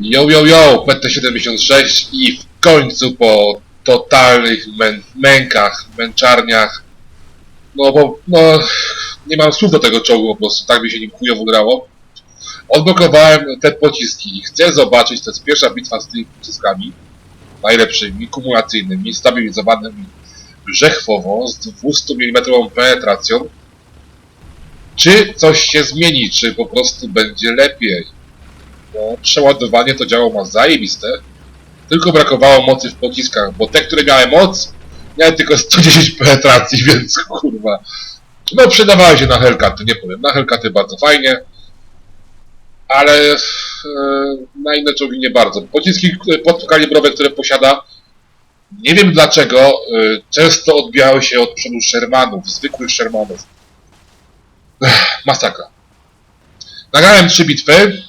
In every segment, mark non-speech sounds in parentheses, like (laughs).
Yo, yo, yo, PT76 i w końcu po totalnych mę mękach, męczarniach, no bo, no, nie mam słów do tego czołgu po prostu, tak mi się nim chujowo grało. Odblokowałem te pociski i chcę zobaczyć, to jest pierwsza bitwa z tymi pociskami, najlepszymi, kumulacyjnymi, stabilizowanymi brzechwową z 200 mm penetracją. Czy coś się zmieni, czy po prostu będzie lepiej? Bo przeładowanie to działało ma zajebiste. Tylko brakowało mocy w pociskach, bo te, które miały moc, miały tylko 110 penetracji, (laughs) więc kurwa. No przydawały się na Hellcaty, nie powiem. Na Hellcaty bardzo fajnie. Ale e, na inne czołgi nie bardzo. Pociski które- podkalibrowe, które posiada, nie wiem dlaczego, e, często odbijały się od przodu Shermanów, zwykłych Shermanów. Ech, masakra. Nagrałem trzy bitwy,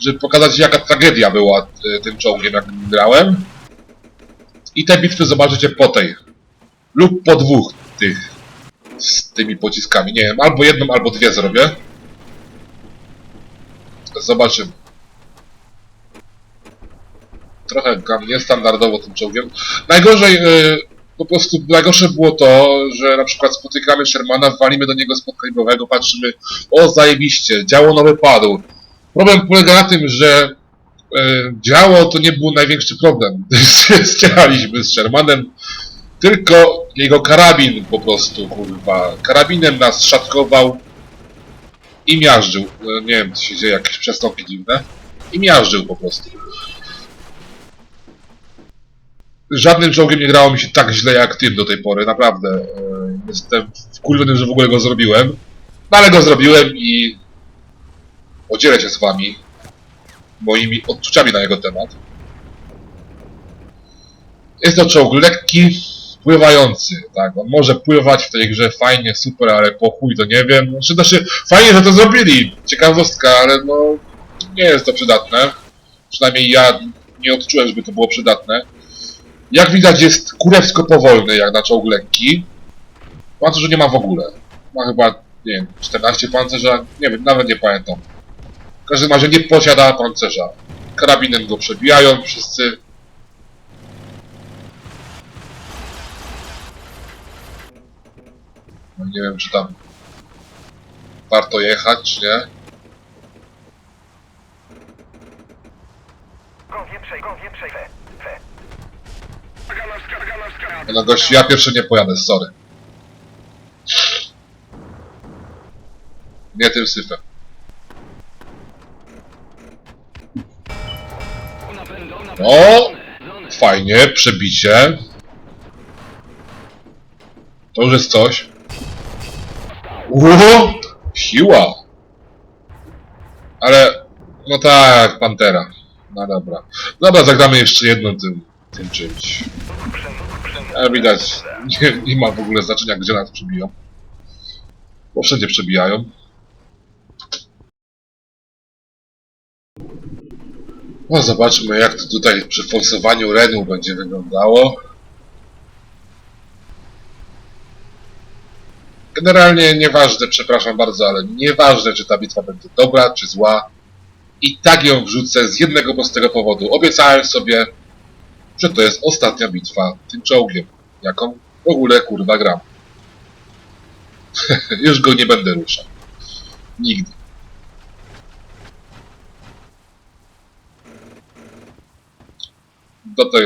żeby pokazać jaka tragedia była e, tym czołgiem, jak grałem. I te bitwy zobaczycie po tej. Lub po dwóch tych. Z tymi pociskami. Nie wiem, albo jedną, albo dwie zrobię. Zobaczymy. Trochę gram niestandardowo tym czołgiem. Najgorzej, e, po prostu najgorsze było to, że na przykład spotykamy Shermana, walimy do niego z podkalibowego, patrzymy, o zajebiście, działo nowy padł. Problem polega na tym, że e, działo to nie był największy problem. (laughs) Ścieraliśmy z Shermanem, tylko jego karabin po prostu, kurwa. Karabinem nas szatkował i miażdżył. E, Nie wiem, co się dzieje, jakieś przestąpki dziwne. I miażdżył po prostu. Żadnym czołgiem nie grało mi się tak źle jak tym do tej pory, naprawdę. E, Jestem wkurwiony, że w ogóle go zrobiłem. No ale go zrobiłem i podzielę się z wami moimi odczuciami na jego temat. Jest to czołg lekki, pływający, tak, on może pływać w tej grze fajnie, super, ale po chuj to nie wiem. Znaczy, znaczy fajnie, że to zrobili, ciekawostka, ale no nie jest to przydatne. Przynajmniej ja nie odczułem, żeby to było przydatne. Jak widać jest kurewsko powolny jak na czołg lekki. Pancerzu nie ma w ogóle. Ma chyba, nie wiem, 14 pancerza, nie wiem, nawet nie pamiętam. W każdym razie nie posiada pancerza. Karabinem go przebijają wszyscy. No nie wiem, czy tam warto jechać, czy nie. No gość, ja pierwszy nie pojadę, sorry. Nie tym syfem. O! Fajnie, przebicie. To już jest coś. Uuu, siła. Ale, no tak, Pantera. No dobra. Dobra, zagramy jeszcze jedną tym, tym czymś. Ale widać, (laughs) nie, nie ma w ogóle znaczenia, gdzie nas przebiją. Bo wszędzie przebijają. No zobaczmy, jak to tutaj przy forsowaniu Renu będzie wyglądało. Generalnie nieważne, przepraszam bardzo, ale nieważne, czy ta bitwa będzie dobra, czy zła. I tak ją wrzucę z jednego prostego powodu. Obiecałem sobie, że to jest ostatnia bitwa tym czołgiem, jaką w ogóle kurwa gram. (laughs) Już go nie będę ruszał. Nigdy. Do, te,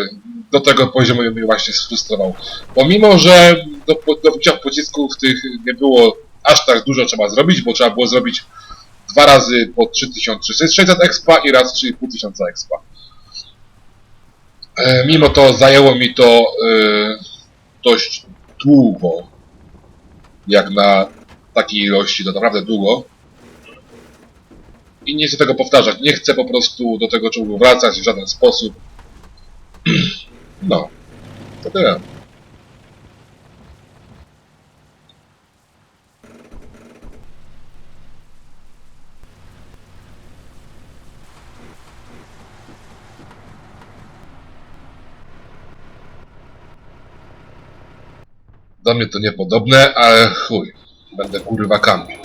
do tego poziomu mnie właśnie sfrustrował. Pomimo, że do, do wbicia pocisków tych nie było aż tak dużo trzeba zrobić, bo trzeba było zrobić dwa razy po 3600 expa i raz 3500 expa. E, mimo to zajęło mi to e, dość długo. Jak na takiej ilości, to naprawdę długo. I nie chcę tego powtarzać. Nie chcę po prostu do tego czołgu wracać w żaden sposób. (clears throat) No. To tyle. Do mnie to niepodobne, ale chuj. Będę kurwa kampił.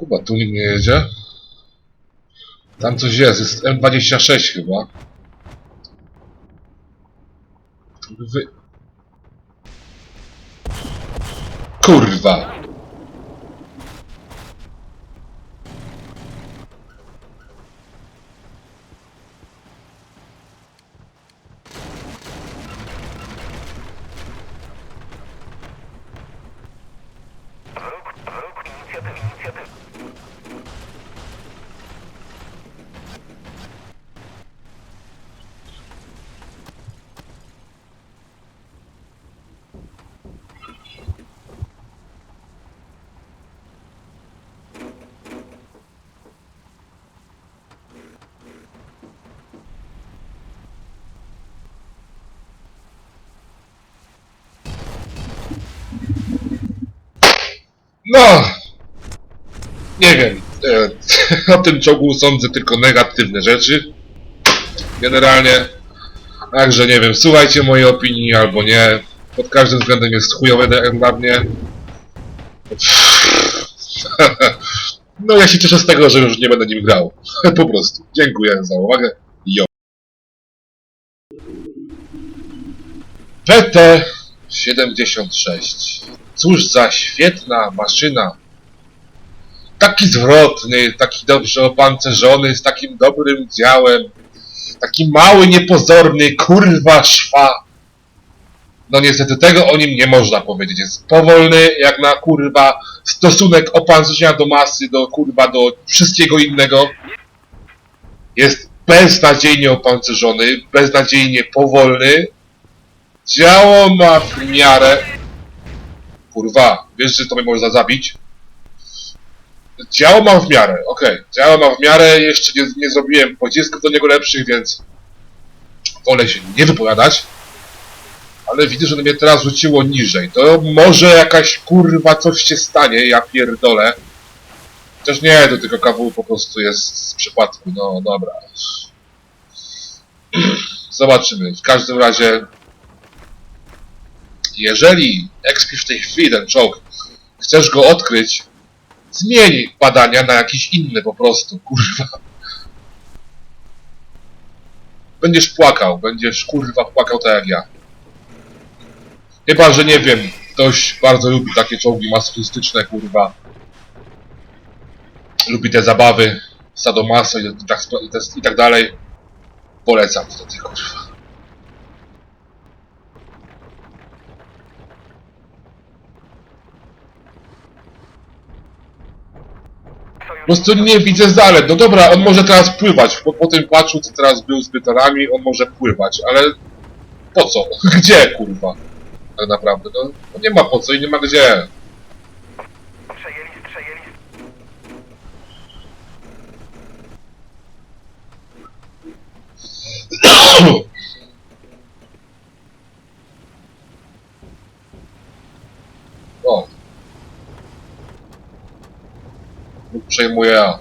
Chyba tu nikt nie jedzie. Tam coś jest, jest M26 chyba. Wy... Kurwa! No! Nie wiem. (laughs) O tym czołgu sądzę tylko negatywne rzeczy. Generalnie. Także nie wiem, słuchajcie mojej opinii albo nie. Pod każdym względem jest chujowe dla- mnie. (laughs) No ja się cieszę z tego, że już nie będę nim grał. (laughs) Po prostu. Dziękuję za uwagę. Jo. PT-76. Cóż za świetna maszyna. Taki zwrotny, taki dobrze opancerzony, z takim dobrym działem. Taki mały, niepozorny, kurwa szwa. No niestety tego o nim nie można powiedzieć. Jest powolny, jak na kurwa stosunek opancerzenia do masy, do kurwa, do wszystkiego innego. Jest beznadziejnie opancerzony, beznadziejnie powolny. Działo ma w miarę. Kurwa, wiesz, że to mnie może zabić? Działo mam w miarę, okej. Działo mam w miarę, jeszcze nie, nie zrobiłem pocisków do niego lepszych, więc wolę się nie wypowiadać. Ale widzę, że mnie teraz rzuciło niżej. To może jakaś kurwa coś się stanie, ja pierdolę. Chociaż nie, to tylko KW po prostu jest z przypadku, no dobra. (clears throat) Zobaczymy. W każdym razie jeżeli ekspisz w tej chwili ten czołg, chcesz go odkryć, zmień badania na jakiś inny po prostu, kurwa. Będziesz płakał, będziesz kurwa płakał tak jak ja. Chyba, że nie wiem, ktoś bardzo lubi takie czołgi masochistyczne, kurwa. Lubi te zabawy, sadomaso i tak, i tak, dalej. Polecam wtedy, kurwa. Po prostu nie widzę zalet. No dobra, on może teraz pływać. Po, tym płaczu, co teraz był z bytorami, on może pływać, ale po co? (laughs) Gdzie, kurwa? Tak naprawdę, no, no nie ma po co i nie ma gdzie. Przejmuję ja.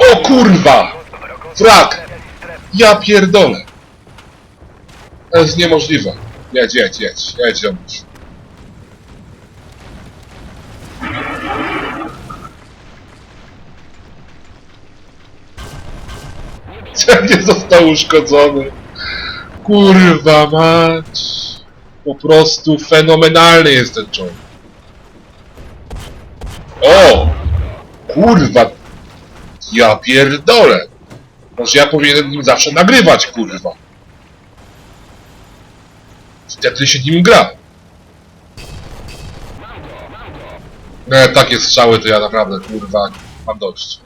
O kurwa! Frak! Ja pierdolę! To jest niemożliwe. Jedź, jedź, jedź, jedź, ziomuś. (laughs) Nie został uszkodzony. Kurwa mać. Po prostu fenomenalny jest ten czołg. O! Kurwa! Ja pierdolę! Może ja powinienem nim zawsze nagrywać, kurwa. Wtedy się nim gra. Nie, takie strzały to ja naprawdę, kurwa, mam dość.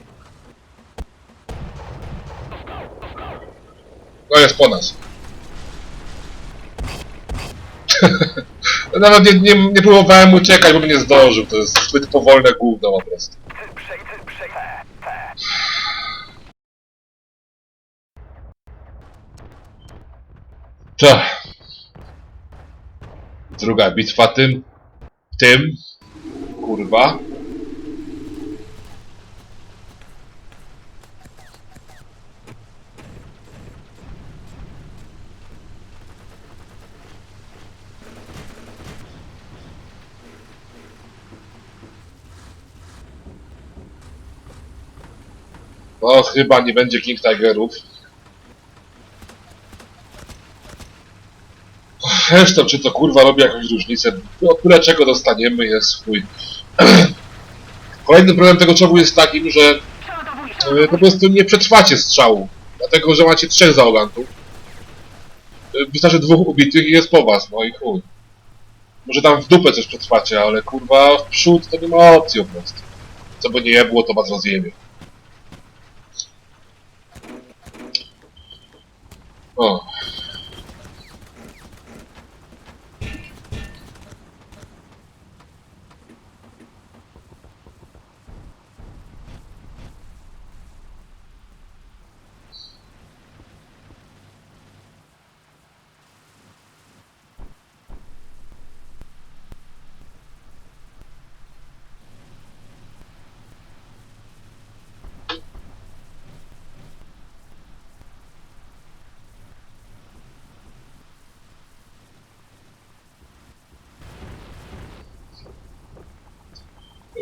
No jest po nas. (laughs) Nawet nie, nie, nie próbowałem uciekać, bo mnie nie zdążył. To jest zbyt powolne gówno po prostu. Ty, przej, ty, przej. Te, te. To. Druga bitwa tym. Tym. Kurwa. No, chyba nie będzie King Tigerów. Zresztą, czy to kurwa robi jakąś różnicę? O tyle czego dostaniemy jest swój. (clears throat) Kolejny problem tego czołgu jest takim, że e, po prostu nie przetrwacie strzału. Dlatego, że macie trzech załogantów. E, Wystarczy dwóch ubitych i jest po was, no i chuj. Może tam w dupę coś przetrwacie, ale kurwa w przód to nie ma opcji po prostu. Co by nie było, to was rozjebie. O.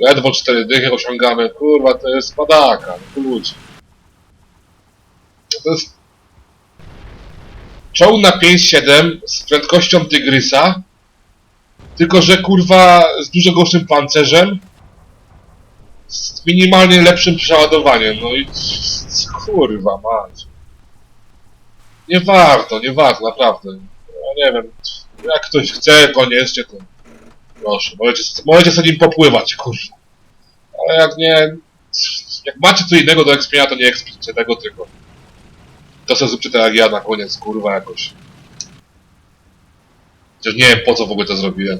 Ledwo cztery dychy osiągamy. Kurwa, to jest padaka. No ludzie. To jest... Czołg na 5.7 z prędkością Tygrysa. Tylko, że kurwa z dużo gorszym pancerzem. Z minimalnie lepszym przeładowaniem. No i kurwa mać. Nie warto, nie warto, naprawdę. Ja nie wiem. Jak ktoś chce koniecznie, to Proszę, możecie, możecie sobie nim popływać, kurwa. Ale jak nie... Jak macie co innego do ekspienia, to nie ekspijcie tego, tylko... To sobie zróbcie tak jak ja na koniec, kurwa, jakoś. Chociaż nie wiem po co w ogóle to zrobiłem.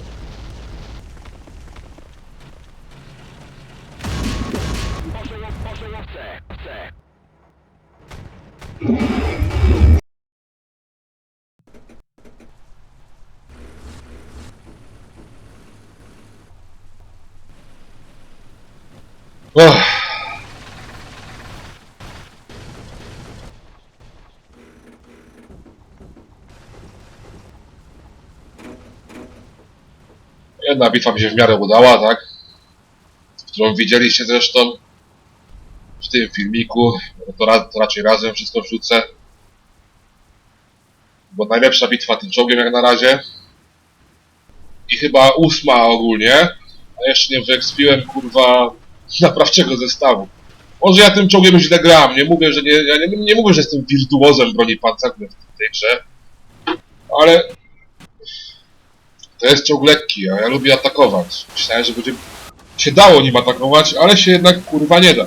Jedna bitwa mi się w miarę udała, tak? Którą widzieliście zresztą w tym filmiku. To, ra to raczej razem wszystko wrzucę. Bo najlepsza bitwa tym czołgiem jak na razie. I chyba ósma ogólnie. A jeszcze nie wyekspiłem kurwa (laughs) naprawczego zestawu. Może ja tym czołgiem źle gram, nie mówię, że nie, ja nie, nie mówię, że jestem wirtuozem broni pancernych w tej grze, ale to jest czołg lekki, a ja lubię atakować. Myślałem, że będzie się dało nim atakować, ale się jednak kurwa nie da.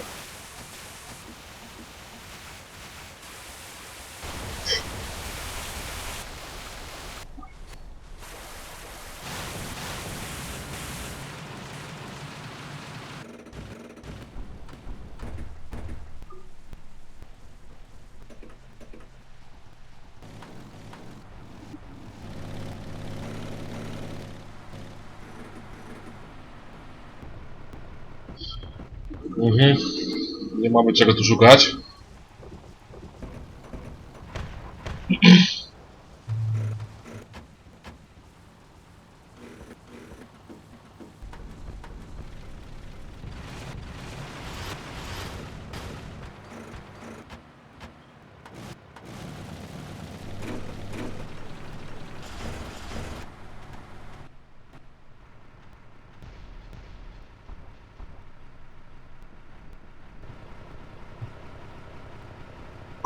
Mhm. Nie mamy czego tu szukać.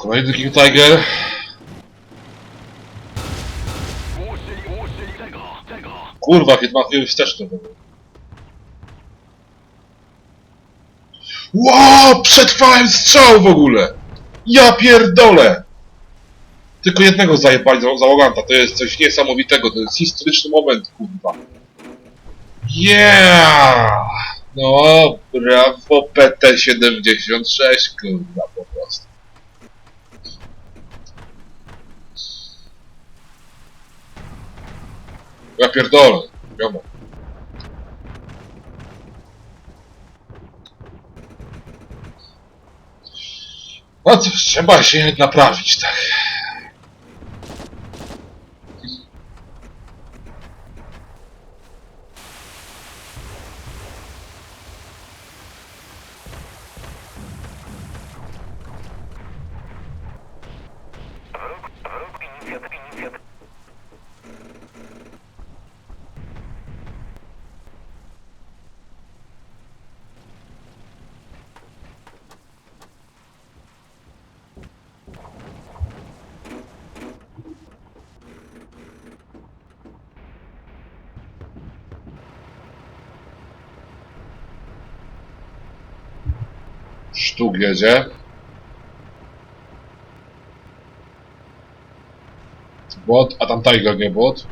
Kolejny King Tiger. Kurwa, chyba chyba wsteczny. był. Wow, przetrwałem strzał w ogóle! Ja pierdolę! Tylko jednego zajebali za- załoganta, to jest coś niesamowitego, to jest historyczny moment, kurwa. Yeah! No, brawo PT-76, kurwa, po prostu. Ja pierdolę. Wiadomo. No cóż, trzeba się naprawić, tak. Sztuk jedzie. Bot, a tam Tiger, nie bot.